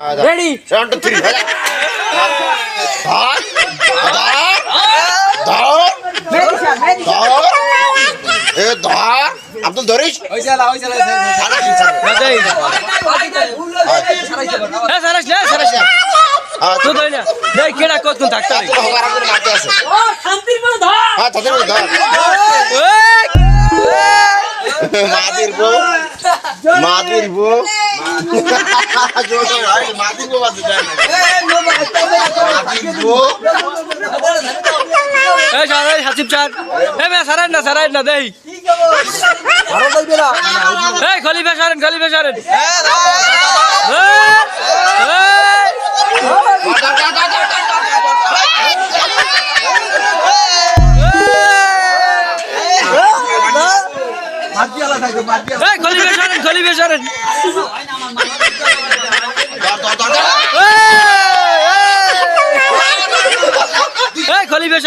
Ready ধর এ ধর আব্দুল ধরিস কেডা কত কোন থাকতা হ্যাঁ মাদির বউ মাদির বউ হাসিব চার না সারাই না দেই। এই খলিফা সারেন খলিফা এই গলিবে সরেন গলিবে সরেন এই গলিবে